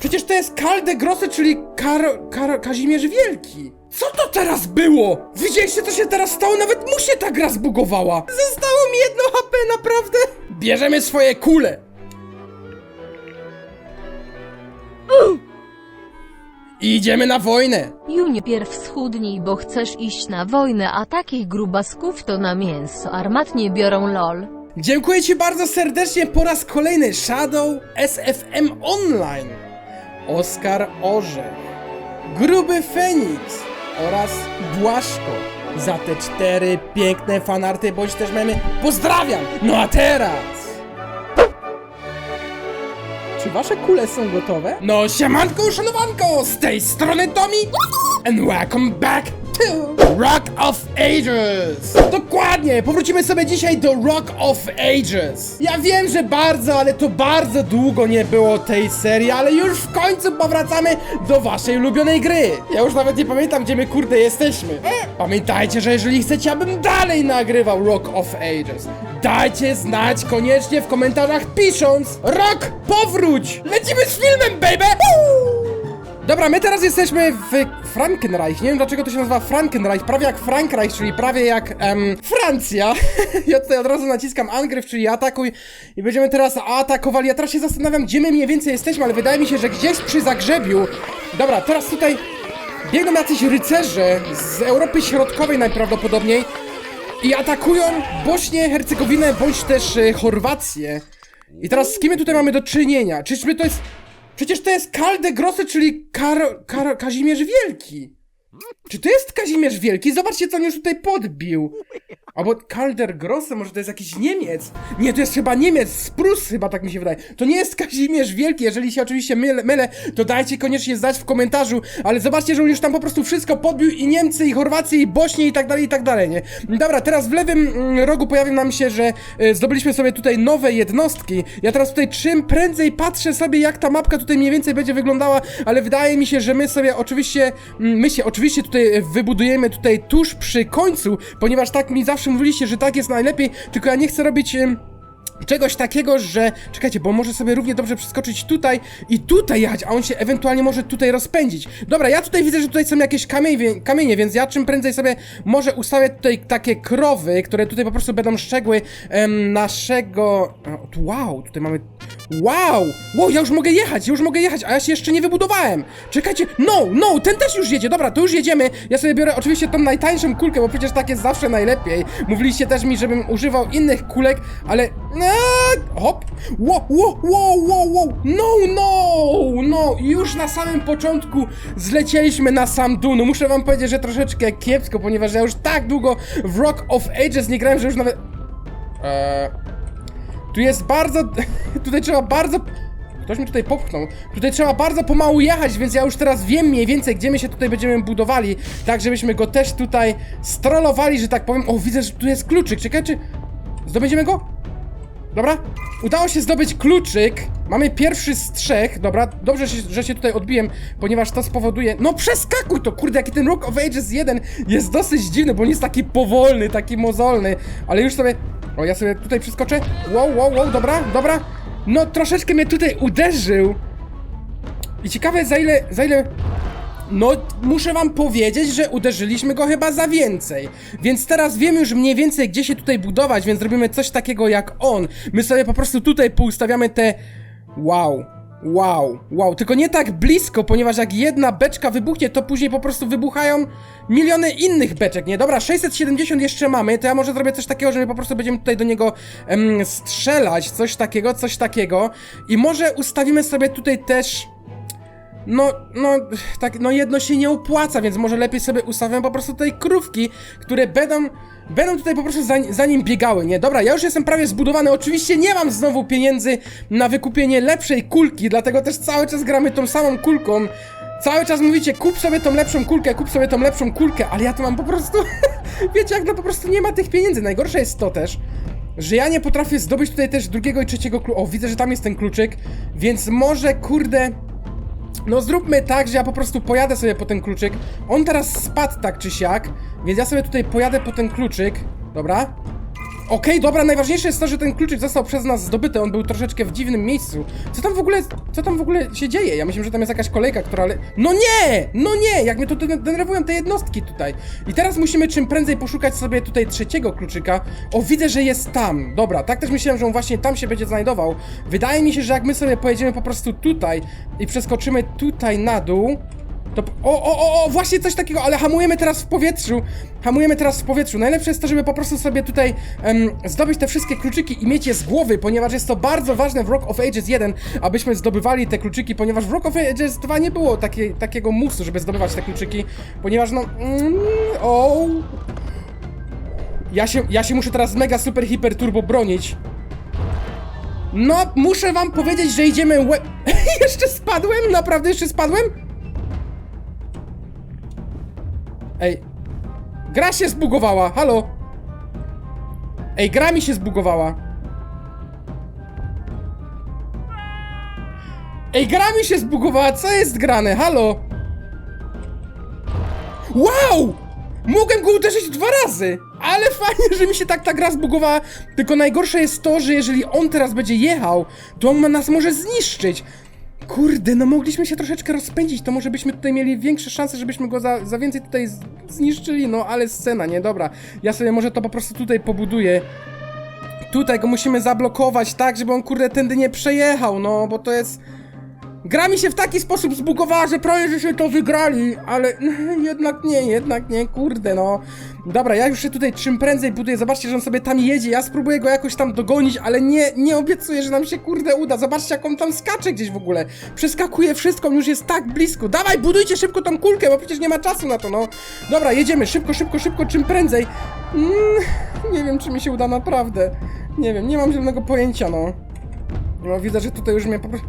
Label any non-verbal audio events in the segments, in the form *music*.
Przecież to jest Kalde Grosse, czyli Kar Kar Kazimierz Wielki. Co to teraz było? Widzieliście, co się teraz stało? Nawet mu się ta gra zbugowała. Zostało mi jedno HP, naprawdę? Bierzemy swoje kule. I idziemy na wojnę. Junie pierw schudnij, bo chcesz iść na wojnę, a takich grubasków to na mięso armatnie biorą lol. Dziękuję Ci bardzo serdecznie po raz kolejny Shadow SFM Online, Oskar Orzech, Gruby Feniks oraz Błaszko za te cztery piękne fanarty bądź też memy. Pozdrawiam! No a teraz... Czy wasze kule są gotowe? No siemanko uszanowanko! Z tej strony Tommy and welcome back Rock of Ages! Dokładnie! Powrócimy sobie dzisiaj do Rock of Ages! Ja wiem, że bardzo, ale to bardzo długo nie było tej serii, ale już w końcu powracamy do waszej ulubionej gry! Ja już nawet nie pamiętam, gdzie my kurde jesteśmy. E, Pamiętajcie, że jeżeli chcecie, abym dalej nagrywał Rock of Ages, dajcie znać koniecznie w komentarzach pisząc Rock, powróć! Lecimy z filmem, baby! Woo! Dobra, my teraz jesteśmy w Frankenreich. Nie wiem dlaczego to się nazywa Frankenreich, prawie jak Frankreich, czyli prawie jak em, Francja. *laughs* ja tutaj od razu naciskam Angryw, czyli atakuj i będziemy teraz atakowali. Ja teraz się zastanawiam, gdzie my mniej więcej jesteśmy, ale wydaje mi się, że gdzieś przy Zagrzebiu. Dobra, teraz tutaj biegną jacyś rycerze z Europy Środkowej najprawdopodobniej i atakują Bośnię, Hercegowinę bądź też e, Chorwację. I teraz z kim my tutaj mamy do czynienia? Czyżby to jest... Przecież to jest Kalde Grosse, czyli Kar Kar Kazimierz Wielki. Czy to jest Kazimierz Wielki? Zobaczcie, co on już tutaj podbił. Albo Kalder Grosse, może to jest jakiś Niemiec? Nie, to jest chyba Niemiec, z Prus chyba, tak mi się wydaje. To nie jest Kazimierz Wielki, jeżeli się oczywiście mylę, mylę, to dajcie koniecznie znać w komentarzu, ale zobaczcie, że on już tam po prostu wszystko podbił i Niemcy, i Chorwację, i Bośnię, i tak dalej, i tak dalej, nie? Dobra, teraz w lewym mm, rogu pojawi nam się, że y, zdobyliśmy sobie tutaj nowe jednostki. Ja teraz tutaj czym prędzej patrzę sobie, jak ta mapka tutaj mniej więcej będzie wyglądała, ale wydaje mi się, że my sobie oczywiście, mm, my się oczywiście tutaj e, wybudujemy tutaj tuż przy końcu, ponieważ tak mi zawsze mówiliście, że tak jest najlepiej, tylko ja nie chcę robić... Czegoś takiego, że. Czekajcie, bo może sobie równie dobrze przeskoczyć tutaj i tutaj jechać, a on się ewentualnie może tutaj rozpędzić. Dobra, ja tutaj widzę, że tutaj są jakieś kamienie, kamienie więc ja czym prędzej sobie może ustawię tutaj takie krowy, które tutaj po prostu będą szczegły em, naszego. Wow, tutaj mamy. Wow! Wow, ja już mogę jechać, ja już mogę jechać, a ja się jeszcze nie wybudowałem! Czekajcie, no, no, ten też już jedzie, dobra, to już jedziemy. Ja sobie biorę oczywiście tą najtańszą kulkę, bo przecież tak jest zawsze najlepiej. Mówiliście też mi, żebym używał innych kulek, ale. Eee, hop! Wow, wow, wow, wow, wow! No, no, no! Już na samym początku zlecieliśmy na sam dół. No muszę wam powiedzieć, że troszeczkę kiepsko, ponieważ ja już tak długo w Rock of Ages nie grałem, że już nawet. Eee. Tu jest bardzo. *laughs* Tutaj trzeba bardzo. Ktoś mi tutaj popchnął. Tutaj trzeba bardzo pomału jechać, więc ja już teraz wiem mniej więcej, gdzie my się tutaj będziemy budowali. Tak, żebyśmy go też tutaj strollowali, że tak powiem. O, widzę, że tu jest kluczyk. Czekaj, czy. Zdobędziemy go? Dobra, udało się zdobyć kluczyk. Mamy pierwszy z trzech. Dobra, dobrze, że się- tutaj odbiłem, ponieważ to spowoduje. No przeskakuj to, kurde, jaki ten Rock of Ages 1 jest dosyć dziwny, bo on jest taki powolny, taki mozolny. Ale już sobie. O, ja sobie tutaj przeskoczę. Wow, wow, wow, dobra, dobra. No troszeczkę mnie tutaj uderzył. I ciekawe za ile. za ile. No, muszę wam powiedzieć, że uderzyliśmy go chyba za więcej. Więc teraz wiem już mniej więcej, gdzie się tutaj budować, więc robimy coś takiego jak on. My sobie po prostu tutaj poustawiamy te... Wow. Wow, wow, tylko nie tak blisko, ponieważ jak jedna beczka wybuchnie, to później po prostu wybuchają miliony innych beczek, nie? Dobra, 670 jeszcze mamy, to ja może zrobię coś takiego, że my po prostu będziemy tutaj do niego em, strzelać, coś takiego, coś takiego. I może ustawimy sobie tutaj też... No, no, tak, no jedno się nie opłaca, więc może lepiej sobie ustawiam po prostu tutaj krówki, które będą, będą tutaj po prostu za, za nim biegały, nie? Dobra, ja już jestem prawie zbudowany, oczywiście nie mam znowu pieniędzy na wykupienie lepszej kulki, dlatego też cały czas gramy tą samą kulką. Cały czas mówicie, kup sobie tą lepszą kulkę, kup sobie tą lepszą kulkę, ale ja to mam po prostu, *laughs* wiecie, jak no po prostu nie ma tych pieniędzy. Najgorsze jest to też, że ja nie potrafię zdobyć tutaj też drugiego i trzeciego klucza. O, widzę, że tam jest ten kluczyk, więc może, kurde... No zróbmy tak, że ja po prostu pojadę sobie po ten kluczyk. On teraz spadł tak czy siak, więc ja sobie tutaj pojadę po ten kluczyk. Dobra? Okej, dobra, najważniejsze jest to, że ten kluczyk został przez nas zdobyty, on był troszeczkę w dziwnym miejscu. Co tam w ogóle, co tam w ogóle się dzieje? Ja myślę, że tam jest jakaś kolejka, która... No nie! No nie! Jak mnie den- denerwują te jednostki tutaj. I teraz musimy czym prędzej poszukać sobie tutaj trzeciego kluczyka. O, widzę, że jest tam. Dobra, tak też myślałem, że on właśnie tam się będzie znajdował. Wydaje mi się, że jak my sobie pojedziemy po prostu tutaj i przeskoczymy tutaj na dół, to. O, o, o, o, właśnie coś takiego, ale hamujemy teraz w powietrzu. Hamujemy teraz w powietrzu. Najlepsze jest to, żeby po prostu sobie tutaj em, zdobyć te wszystkie kluczyki i mieć je z głowy, ponieważ jest to bardzo ważne w Rock of Ages 1, abyśmy zdobywali te kluczyki, ponieważ w Rock of Ages 2 nie było takiej, takiego musu, żeby zdobywać te kluczyki, ponieważ no. Mm, o. Ja się, ja się muszę teraz mega super hiper turbo bronić. No, muszę wam powiedzieć, że idziemy łe... *laughs* jeszcze spadłem? Naprawdę jeszcze spadłem? Ej. Gra się zbugowała, halo. Ej, gra mi się zbugowała. Ej, gra mi się zbugowała, co jest grane, halo? Wow! Mogłem go uderzyć dwa razy! Ale fajnie, że mi się tak ta gra zbugowała. Tylko najgorsze jest to, że jeżeli on teraz będzie jechał, to on nas może zniszczyć. Kurde, no mogliśmy się troszeczkę rozpędzić, to może byśmy tutaj mieli większe szanse, żebyśmy go za, za więcej tutaj zniszczyli, no ale scena, nie, dobra. Ja sobie może to po prostu tutaj pobuduję. Tutaj go musimy zablokować tak, żeby on kurde tędy nie przejechał, no, bo to jest... Gra mi się w taki sposób zbugowała, że prawie żeśmy to wygrali, ale *laughs* jednak nie, jednak nie, kurde no. Dobra, ja już się tutaj czym prędzej buduję, zobaczcie, że on sobie tam jedzie, ja spróbuję go jakoś tam dogonić, ale nie, nie obiecuję, że nam się kurde uda. Zobaczcie, jak on tam skacze gdzieś w ogóle. Przeskakuje wszystko, już jest tak blisko. Dawaj, budujcie szybko tą kulkę, bo przecież nie ma czasu na to, no. Dobra, jedziemy, szybko, szybko, szybko, czym prędzej. Mm, *laughs* nie wiem, czy mi się uda naprawdę. Nie wiem, nie mam żadnego pojęcia, no. No, widzę, że tutaj już mnie po prostu...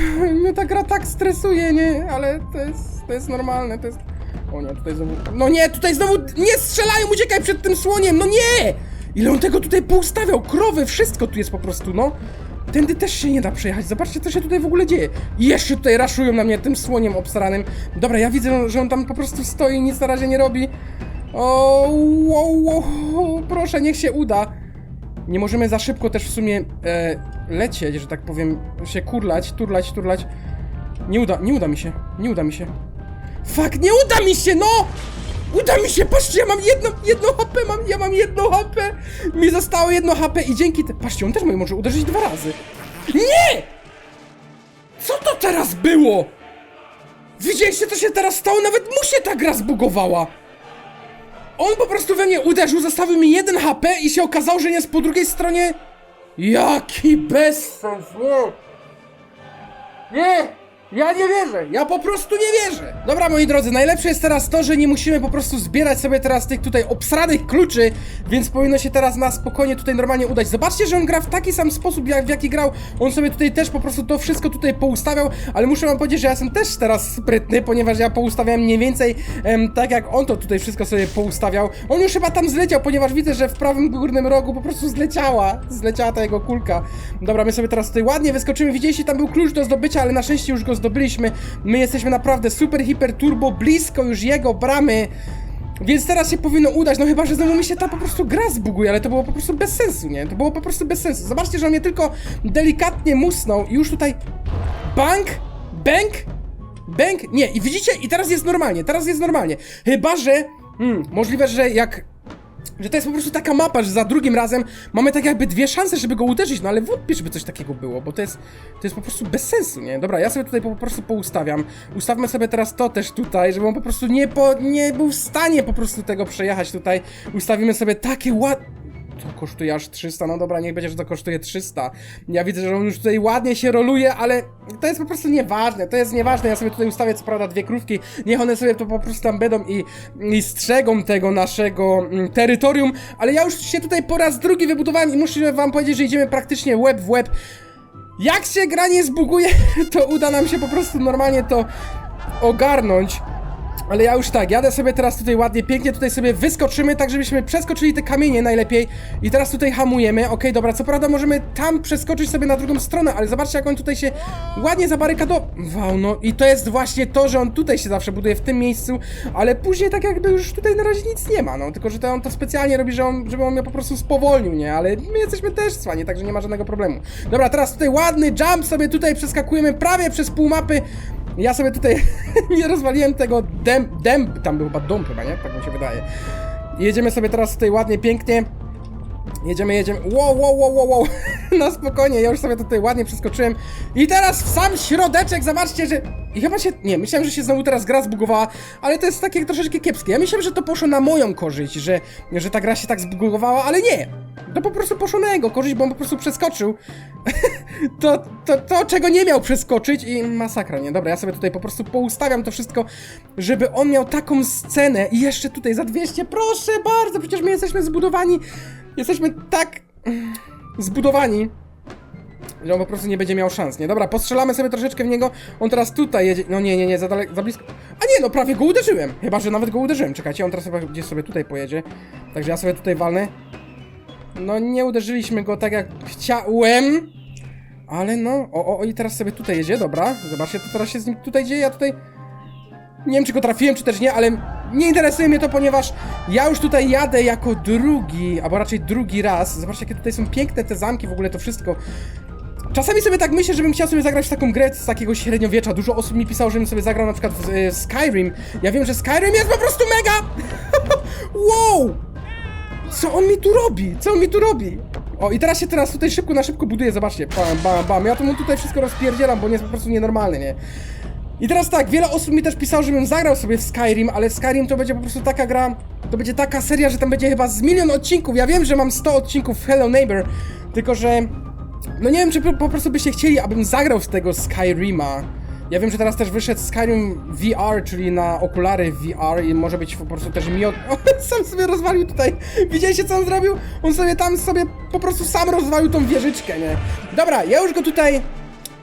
*laughs* Mnie ta gra tak stresuje, nie? Ale to jest, to jest normalne, to jest... O nie, tutaj znowu... No nie, tutaj znowu... Nie strzelają, uciekaj przed tym słoniem, no nie! Ile on tego tutaj poustawiał, krowy, wszystko tu jest po prostu, no. Tędy też się nie da przejechać, zobaczcie co się tutaj w ogóle dzieje. Jeszcze tutaj raszują na mnie tym słoniem obsranym. Dobra, ja widzę, że on tam po prostu stoi, nic na razie nie robi. O, proszę, niech się uda. Nie możemy za szybko też w sumie e, lecieć, że tak powiem, się kurlać, turlać, turlać. Nie uda, nie uda mi się, nie uda mi się. Fuck, nie uda mi się, no! Uda mi się, patrzcie, ja mam jedno, jedno HP, mam, ja mam jedno HP! Mi zostało jedno HP i dzięki te... Patrzcie, on też mnie może uderzyć dwa razy. Nie! Co to teraz było? Widzieliście, co się teraz stało? Nawet mu się ta gra zbugowała! On po prostu we mnie uderzył, zostawił mi jeden HP i się okazało, że jest po drugiej stronie... Jaki bezsens, nie! Nie! Ja nie wierzę, ja po prostu nie wierzę! Dobra, moi drodzy, najlepsze jest teraz to, że nie musimy po prostu zbierać sobie teraz tych tutaj obsranych kluczy, więc powinno się teraz na spokojnie tutaj normalnie udać. Zobaczcie, że on gra w taki sam sposób, jak w jaki grał. On sobie tutaj też po prostu to wszystko tutaj poustawiał, ale muszę wam powiedzieć, że ja jestem też teraz sprytny, ponieważ ja poustawiałem mniej więcej em, tak, jak on to tutaj wszystko sobie poustawiał. On już chyba tam zleciał, ponieważ widzę, że w prawym górnym rogu po prostu zleciała, zleciała ta jego kulka. Dobra, my sobie teraz tutaj ładnie wyskoczymy. Widzieliście, tam był klucz do zdobycia, ale na szczęście już go zdobyliśmy. My jesteśmy naprawdę super, hiper, turbo, blisko już jego bramy. Więc teraz się powinno udać, no chyba, że znowu mi się ta po prostu gra zbuguje, ale to było po prostu bez sensu, nie? To było po prostu bez sensu. Zobaczcie, że on mnie tylko delikatnie musnął i już tutaj... Bank? Bank? Bank? Nie, i widzicie? I teraz jest normalnie, teraz jest normalnie. Chyba, że... Hmm, możliwe, że jak że to jest po prostu taka mapa, że za drugim razem mamy tak jakby dwie szanse, żeby go uderzyć, no ale wątpię, żeby coś takiego było, bo to jest, to jest po prostu bez sensu, nie? Dobra, ja sobie tutaj po prostu poustawiam. Ustawmy sobie teraz to też tutaj, żeby on po prostu nie, po, nie był w stanie po prostu tego przejechać tutaj. Ustawimy sobie takie ład... To kosztuje aż 300, no dobra, niech będzie, że to kosztuje 300. Ja widzę, że on już tutaj ładnie się roluje, ale to jest po prostu nieważne, to jest nieważne. Ja sobie tutaj ustawię co prawda dwie krówki, niech one sobie to po prostu tam będą i, i strzegą tego naszego mm, terytorium, ale ja już się tutaj po raz drugi wybudowałem i muszę wam powiedzieć, że idziemy praktycznie łeb w łeb. Jak się gra nie zbuguje, *laughs* to uda nam się po prostu normalnie to ogarnąć. Ale ja już tak, jadę sobie teraz tutaj ładnie, pięknie tutaj sobie wyskoczymy, tak żebyśmy przeskoczyli te kamienie najlepiej. I teraz tutaj hamujemy, okej, dobra, co prawda możemy tam przeskoczyć sobie na drugą stronę, ale zobaczcie jak on tutaj się ładnie zabarykadował, no i to jest właśnie to, że on tutaj się zawsze buduje w tym miejscu, ale później tak jakby już tutaj na razie nic nie ma, no, tylko że to on to specjalnie robi, że on, żeby on mnie po prostu spowolnił, nie, ale my jesteśmy też cwani, także nie ma żadnego problemu. Dobra, teraz tutaj ładny jump sobie tutaj przeskakujemy prawie przez pół mapy, ja sobie tutaj *laughs* nie rozwaliłem tego dęb, dęb, tam był chyba dąb chyba, nie? Tak mi się wydaje. Jedziemy sobie teraz tutaj ładnie, pięknie. Jedziemy, jedziemy. Wow, wow, wow, wow, wow. *laughs* Na spokojnie, ja już sobie tutaj ładnie przeskoczyłem. I teraz w sam środeczek, zobaczcie, że... I chyba się... Nie, myślałem, że się znowu teraz gra zbugowała, ale to jest takie troszeczkę kiepskie. Ja myślałem, że to poszło na moją korzyść, że, że ta gra się tak zbugowała, ale nie. To po prostu poszło na jego korzyść, bo on po prostu przeskoczył. *laughs* to, to, to, czego nie miał przeskoczyć i masakra, nie? Dobra, ja sobie tutaj po prostu poustawiam to wszystko, żeby on miał taką scenę i jeszcze tutaj za 200, proszę bardzo, przecież my jesteśmy zbudowani, jesteśmy tak zbudowani, że on po prostu nie będzie miał szans, nie? Dobra, postrzelamy sobie troszeczkę w niego, on teraz tutaj jedzie, no nie, nie, nie, za daleko, za blisko, a nie, no prawie go uderzyłem, chyba, że nawet go uderzyłem, czekajcie, on teraz chyba gdzieś sobie tutaj pojedzie, także ja sobie tutaj walnę, no nie uderzyliśmy go tak jak chciałem. Ale no, o, o i teraz sobie tutaj jedzie, dobra. Zobaczcie, to teraz się z nim tutaj dzieje, ja tutaj... Nie wiem, czy go trafiłem, czy też nie, ale nie interesuje mnie to, ponieważ ja już tutaj jadę jako drugi, albo raczej drugi raz. Zobaczcie, jakie tutaj są piękne te zamki, w ogóle to wszystko. Czasami sobie tak myślę, żebym chciał sobie zagrać w taką grę z takiego średniowiecza. Dużo osób mi pisało, żebym sobie zagrał na przykład w, e, w Skyrim. Ja wiem, że Skyrim jest po prostu mega! *laughs* wow! Co on mi tu robi? Co on mi tu robi? O, i teraz się teraz tutaj szybko na szybko buduje, zobaczcie. Bam, bam, bam. Ja to mu tutaj wszystko rozpierdzielam, bo nie jest po prostu nienormalny, nie? I teraz tak, wiele osób mi też pisało, żebym zagrał sobie w Skyrim, ale Skyrim to będzie po prostu taka gra, to będzie taka seria, że tam będzie chyba z milion odcinków. Ja wiem, że mam 100 odcinków w Hello Neighbor, tylko że... No nie wiem, czy po, prostu byście chcieli, abym zagrał z tego Skyrima. Ja wiem, że teraz też wyszedł Skyrim VR, czyli na okulary VR i może być po prostu też mi od... O, *laughs* sam sobie rozwalił tutaj. Widzieliście co on zrobił? On sobie tam sobie po prostu sam rozwalił tą wieżyczkę, nie? Dobra, ja już go tutaj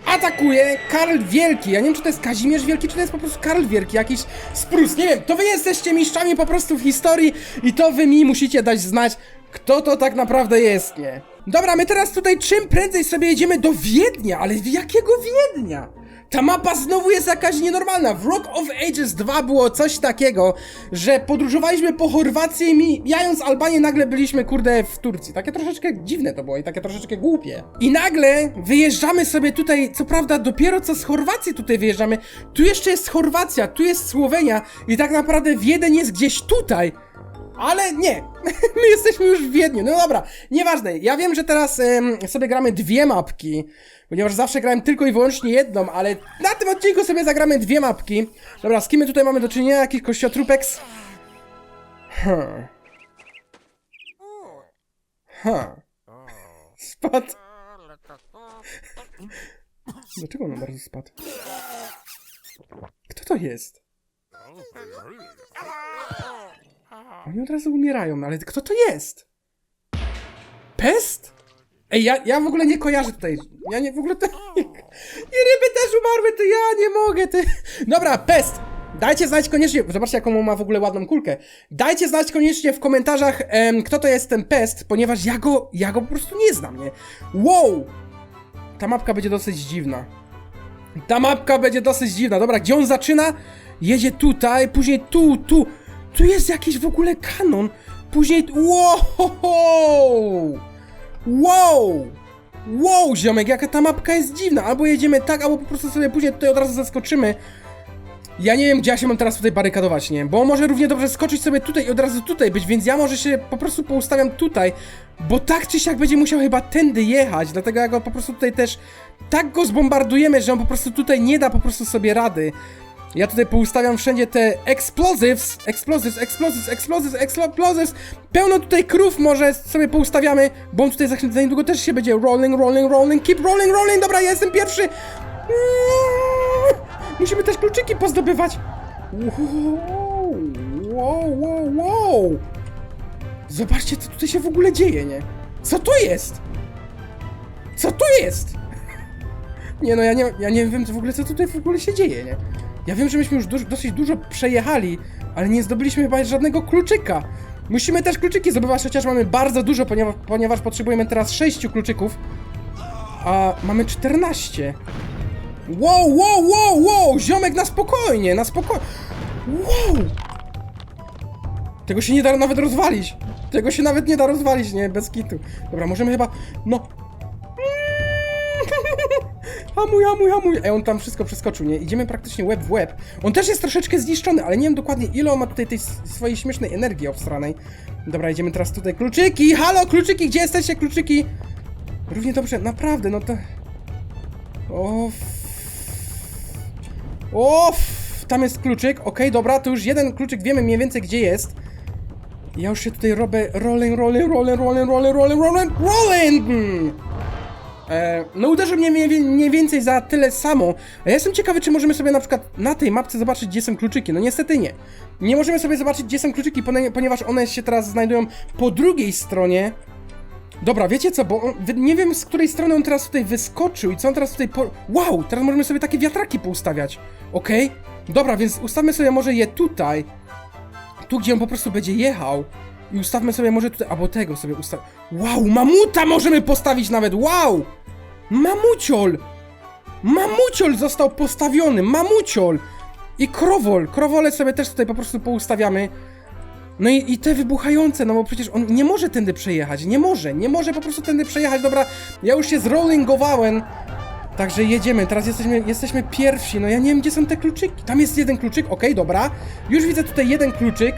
atakuje Karl Wielki. Ja nie wiem, czy to jest Kazimierz Wielki, czy to jest po prostu Karl Wielki, jakiś sprus. Nie wiem, to wy jesteście mistrzami po prostu w historii i to wy mi musicie dać znać, kto to tak naprawdę jest, nie? Dobra, my teraz tutaj czym prędzej sobie jedziemy do Wiednia, ale jakiego Wiednia? Ta mapa znowu jest jakaś nienormalna. W Rock of Ages 2 było coś takiego, że podróżowaliśmy po Chorwacji i mijając Albanię nagle byliśmy, kurde, w Turcji. Takie troszeczkę dziwne to było i takie troszeczkę głupie. I nagle wyjeżdżamy sobie tutaj, co prawda dopiero co z Chorwacji tutaj wyjeżdżamy. Tu jeszcze jest Chorwacja, tu jest Słowenia i tak naprawdę Wiedeń jest gdzieś tutaj. Ale nie, *laughs* my jesteśmy już w Wiedniu. No dobra, nieważne. Ja wiem, że teraz sobie gramy dwie mapki, ponieważ zawsze grałem tylko i wyłącznie jedną, ale na tym odcinku sobie zagramy dwie mapki. Dobra, z kim my tutaj mamy do czynienia? Jakiś kościotrupeks? Hmm. Ha. Spadł. Dlaczego on razu spadł? Kto to jest? Oni od razu umierają, ale kto to jest? Pest? Ej, ja, ja w ogóle nie kojarzę tutaj. Ja nie w ogóle. Te, *laughs* I ryby też umarły, to ja nie mogę. Ty. Dobra, pest! Dajcie znać koniecznie. Zobaczcie, jaką ma w ogóle ładną kulkę. Dajcie znać koniecznie w komentarzach, em, kto to jest ten pest, ponieważ ja go, ja go po prostu nie znam, nie? Wow! Ta mapka będzie dosyć dziwna. Ta mapka będzie dosyć dziwna. Dobra, gdzie on zaczyna? Jedzie tutaj, później tu, tu. Tu jest jakiś w ogóle kanon. Później. Wow! Wow! Wow, ziomek, jaka ta mapka jest dziwna. Albo jedziemy tak, albo po prostu sobie później tutaj od razu zaskoczymy. Ja nie wiem, gdzie ja się mam teraz tutaj barykadować, nie? Bo może równie dobrze skoczyć sobie tutaj i od razu tutaj być, więc ja może się po prostu poustawiam tutaj, bo tak czy siak będzie musiał chyba tędy jechać, dlatego ja go po prostu tutaj też tak go zbombardujemy, że on po prostu tutaj nie da po prostu sobie rady. Ja tutaj poustawiam wszędzie te explosives, explosives, explosives, explosives, explosives. Pełno tutaj krów może sobie poustawiamy, bo on tutaj za, za niedługo też się będzie rolling, rolling, rolling, keep rolling, rolling. Dobra, ja jestem pierwszy. Mm, Musimy też kluczyki pozdobywać. Wow, wow, wow. Zobaczcie, co tutaj się w ogóle dzieje, nie? Co to jest? Co to jest? Nie no, ja nie, ja nie wiem w ogóle, co tutaj w ogóle się dzieje, nie? Ja wiem, że myśmy już duż, dosyć dużo przejechali, ale nie zdobyliśmy chyba żadnego kluczyka. Musimy też kluczyki zdobywać, chociaż mamy bardzo dużo, ponieważ, ponieważ potrzebujemy teraz 6 kluczyków, a mamy 14. Wow, wow, wow, wow! Ziomek na spokojnie, na spokojnie. Wow! Tego się nie da nawet rozwalić. Tego się nawet nie da rozwalić, nie? Bez kitu. Dobra, możemy chyba... No... Hamuj, hamuj, hamuj. Ej, on tam wszystko przeskoczył, nie? Idziemy praktycznie łeb w łeb. On też jest troszeczkę zniszczony, ale nie wiem dokładnie ile on ma tutaj tej swojej śmiesznej energii obstranej. Dobra, idziemy teraz tutaj. Kluczyki! Halo, kluczyki! Gdzie jesteście, kluczyki? Równie dobrze, naprawdę, no to... O... O, tam jest kluczyk. Okej, dobra, to już jeden kluczyk, wiemy mniej więcej gdzie jest. Ja już się tutaj robię rolling, rolling, rolling, rolling, rolling, rolling, rolling, rolling! Hmm. E, no uderzy mnie mniej, więcej za tyle samo. Ja jestem ciekawy, czy możemy sobie na przykład na tej mapce zobaczyć, gdzie są kluczyki. No niestety nie. Nie możemy sobie zobaczyć, gdzie są kluczyki, ponieważ one się teraz znajdują po drugiej stronie. Dobra, wiecie co, bo on, nie wiem z której strony on teraz tutaj wyskoczył i co on teraz tutaj po... Wow, teraz możemy sobie takie wiatraki poustawiać. Okej? Dobra, więc ustawmy sobie może je tutaj. Tu, gdzie on po prostu będzie jechał. I ustawmy sobie może tutaj, albo tego sobie ustaw... Wow, mamuta możemy postawić nawet, wow! Mamuciol! Mamuciol został postawiony, mamuciol! I krowol, krowole sobie też tutaj po prostu poustawiamy. No i, i te wybuchające, no bo przecież on nie może tędy przejechać, nie może, nie może po prostu tędy przejechać, dobra, ja już się zrollingowałem, także jedziemy, teraz jesteśmy, jesteśmy pierwsi, no ja nie wiem gdzie są te kluczyki, tam jest jeden kluczyk, okej, dobra, już widzę tutaj jeden kluczyk,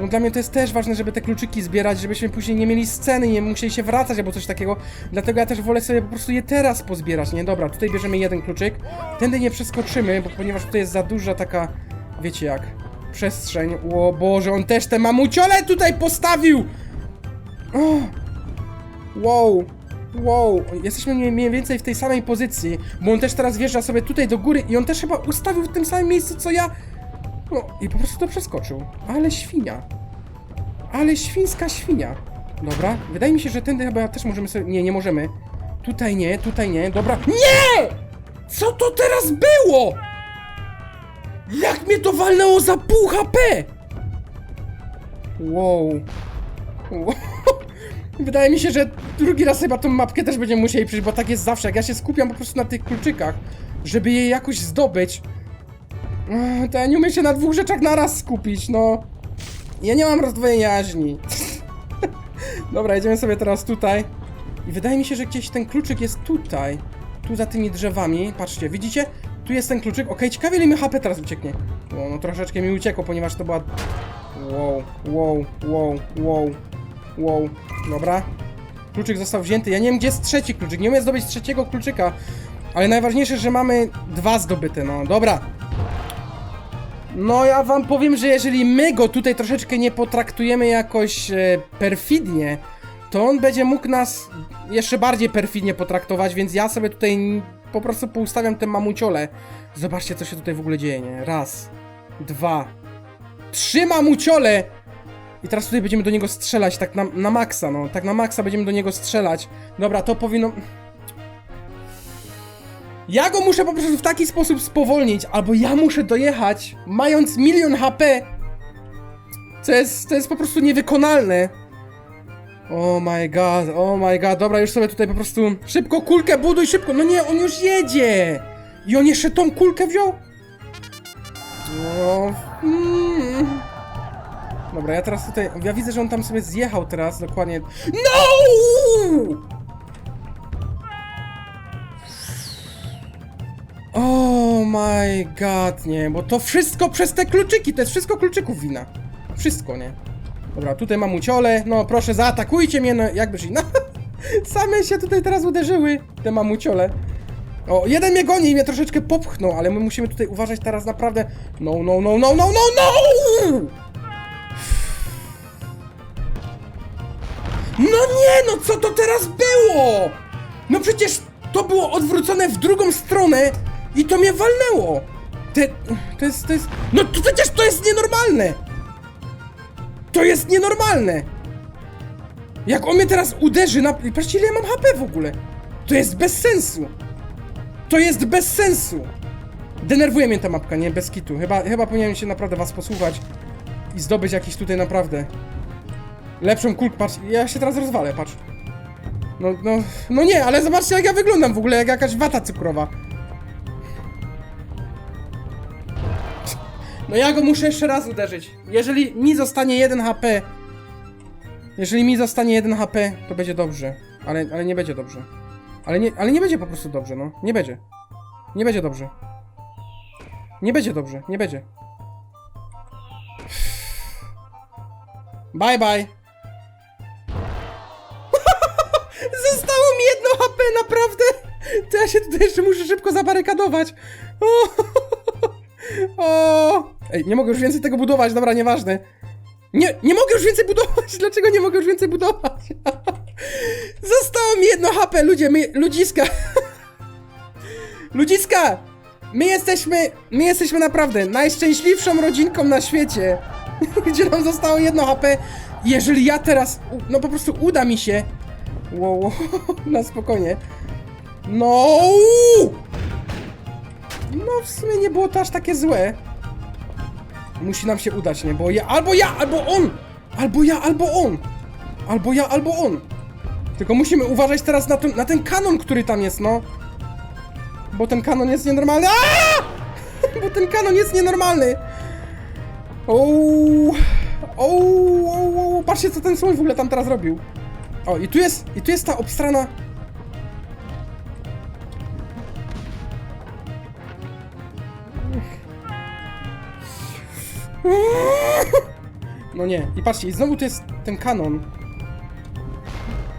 no dla mnie to jest też ważne, żeby te kluczyki zbierać, żebyśmy później nie mieli sceny, nie musieli się wracać albo coś takiego. Dlatego ja też wolę sobie po prostu je teraz pozbierać, nie? Dobra, tutaj bierzemy jeden kluczyk. Tędy nie przeskoczymy, bo ponieważ tutaj jest za duża taka, wiecie jak, przestrzeń. O Boże, on też te mamuciole tutaj postawił! O! Wow, wow, jesteśmy mniej więcej w tej samej pozycji, bo on też teraz wjeżdża sobie tutaj do góry i on też chyba ustawił w tym samym miejscu co ja. No i po prostu to przeskoczył. Ale świnia. Ale świńska świnia. Dobra, wydaje mi się, że tędy chyba też możemy sobie... Nie, nie możemy. Tutaj nie, tutaj nie. Dobra. Nie! Co to teraz było? Jak mnie to walnęło za pół HP? Wow. wow. *laughs* Wydaje mi się, że drugi raz chyba tą mapkę też będziemy musieli przyjść, bo tak jest zawsze. Jak ja się skupiam po prostu na tych kluczykach, żeby je jakoś zdobyć, Ech, To ja nie umiem się na dwóch rzeczach naraz skupić, no. Ja nie mam rozdwojenia jaźni. *laughs* Dobra, jedziemy sobie teraz tutaj. I wydaje mi się, że gdzieś ten kluczyk jest tutaj. Tu za tymi drzewami. Patrzcie, widzicie? Tu jest ten kluczyk. Okej, ciekawie ile mi HP teraz ucieknie. O, no troszeczkę mi uciekło, ponieważ to była... Wow, wow, wow, wow, wow. Dobra. Kluczyk został wzięty. Ja nie wiem, gdzie jest trzeci kluczyk. Nie umiem zdobyć trzeciego kluczyka. Ale najważniejsze, że mamy dwa zdobyte, no. Dobra. No ja wam powiem, że jeżeli my go tutaj troszeczkę nie potraktujemy jakoś e, perfidnie, to on będzie mógł nas jeszcze bardziej perfidnie potraktować, więc ja sobie tutaj po prostu poustawiam te mamuciole. Zobaczcie, co się tutaj w ogóle dzieje, nie? Raz, dwa, trzy mamuciole! I teraz tutaj będziemy do niego strzelać, tak na, na maksa, no. Tak na maksa będziemy do niego strzelać. Dobra, to powinno... Ja go muszę po prostu w taki sposób spowolnić, albo ja muszę dojechać, mając milion HP. Co jest, to jest po prostu niewykonalne. Oh my god, oh my god, dobra, już sobie tutaj po prostu szybko kulkę buduj, szybko. No nie, on już jedzie. I on jeszcze tą kulkę wziął? No, mm. Dobra, ja teraz tutaj, ja widzę, że on tam sobie zjechał teraz, dokładnie. No! Oh my god, nie, bo to wszystko przez te kluczyki, to jest wszystko kluczyków wina. Wszystko, nie? Dobra, tutaj mam uciole, no proszę zaatakujcie mnie, no jakby się, *laughs* no same się tutaj teraz uderzyły, te mamuciole. O, jeden mnie goni i mnie troszeczkę popchnął, ale my musimy tutaj uważać teraz naprawdę, no, no, no, no, no, no, no! No nie, no co to teraz było? No przecież to było odwrócone w drugą stronę i to mnie walnęło. Te, to jest, to jest, no to przecież to jest nienormalne. To jest nienormalne. Jak on mnie teraz uderzy na, patrzcie ile ja mam HP w ogóle. To jest bez sensu. To jest bez sensu! Denerwuje mnie ta mapka, nie? Bez kitu. Chyba, chyba powinienem się naprawdę was posłuchać i zdobyć jakiś tutaj naprawdę lepszą kulkę. Patrz, ja się teraz rozwalę, patrz. No, no, no nie, ale zobaczcie jak ja wyglądam w ogóle, jak jakaś wata cukrowa. No ja go muszę jeszcze raz uderzyć. Jeżeli mi zostanie 1 HP, jeżeli mi zostanie 1 HP, to będzie dobrze. Ale, ale nie będzie dobrze. Ale nie, ale nie będzie po prostu dobrze, no. Nie będzie. Nie będzie dobrze. Nie będzie dobrze, nie będzie. Bye bye. *laughs* Zostało mi jedno HP, naprawdę! To ja się tutaj jeszcze muszę szybko zabarykadować. *laughs* O, o. Ej, nie mogę już więcej tego budować, dobra, nieważne. Nie, nie mogę już więcej budować! *laughs* Dlaczego nie mogę już więcej budować? *laughs* Zostało mi jedno HP, ludzie, my, ludziska. *laughs* Ludziska! My jesteśmy, my jesteśmy naprawdę najszczęśliwszą rodzinką na świecie. Gdzie nam zostało jedno HP. Jeżeli ja teraz, no po prostu uda mi się. Wow, wow, na spokojnie. No! No w sumie nie było to aż takie złe. Musi nam się udać, nie? Bo ja, albo ja, albo on! Albo ja, albo on! Albo ja, albo on! Tylko musimy uważać teraz na ten, na ten kanon, który tam jest, no. Bo ten kanon jest nienormalny. Aaaa! *laughs* Bo ten kanon jest nienormalny. Ouu. Ouu. Patrzcie, co ten słoń w ogóle tam teraz robił. O, i tu jest, i tu jest ta obstrana... *laughs* No nie, i patrzcie, i znowu to jest ten kanon.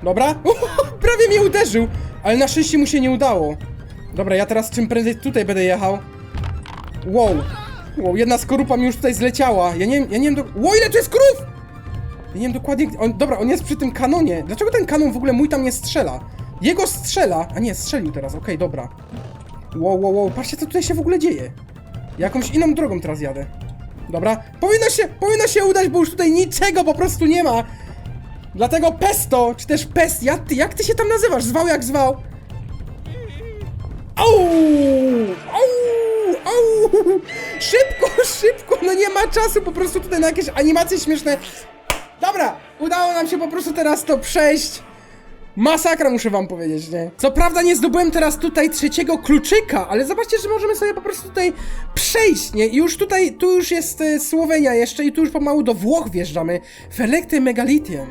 Dobra. *laughs* Prawie mnie uderzył, ale na szczęście mu się nie udało. Dobra, ja teraz czym prędzej tutaj będę jechał. Wow. Wow, jedna skorupa mi już tutaj zleciała. Ja nie wiem, ja nie wiem do... Ło, ile tu jest krów! Ja nie wiem dokładnie... On, dobra, on jest przy tym kanonie. Dlaczego ten kanon w ogóle mój tam nie strzela? Jego strzela! A nie, strzelił teraz, okej, dobra. Wow, wow, wow, patrzcie co tutaj się w ogóle dzieje. Jakąś inną drogą teraz jadę. Dobra, powinno się, powinno się udać, bo już tutaj niczego po prostu nie ma. Dlatego pesto, czy też pest, jak ty, jak ty się tam nazywasz? Zwał jak zwał? Au! Au! Au! *laughs* Szybko, szybko, no nie ma czasu po prostu tutaj na jakieś animacje śmieszne. Dobra, udało nam się po prostu teraz to przejść. Masakra muszę wam powiedzieć, nie? Co prawda nie zdobyłem teraz tutaj trzeciego kluczyka, ale zobaczcie, że możemy sobie po prostu tutaj przejść, nie? I już tutaj, tu już jest e, Słowenia jeszcze i tu już pomału do Włoch wjeżdżamy. Felecty Megalitiem.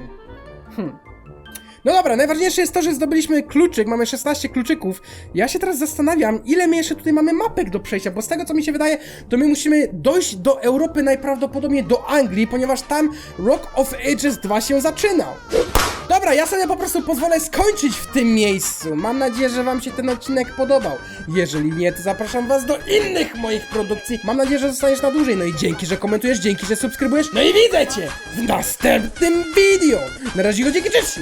No dobra, najważniejsze jest to, że zdobyliśmy kluczyk, mamy 16 kluczyków. Ja się teraz zastanawiam, ile my jeszcze tutaj mamy mapek do przejścia, bo z tego co mi się wydaje, to my musimy dojść do Europy, najprawdopodobniej do Anglii, ponieważ tam Rock of Ages 2 się zaczynał. Dobra, ja sobie po prostu pozwolę skończyć w tym miejscu. Mam nadzieję, że wam się ten odcinek podobał. Jeżeli nie, to zapraszam was do innych moich produkcji. Mam nadzieję, że zostaniesz na dłużej. No i dzięki, że komentujesz, dzięki, że subskrybujesz. No i widzę cię w następnym video. Na razie, dzięki, cześć!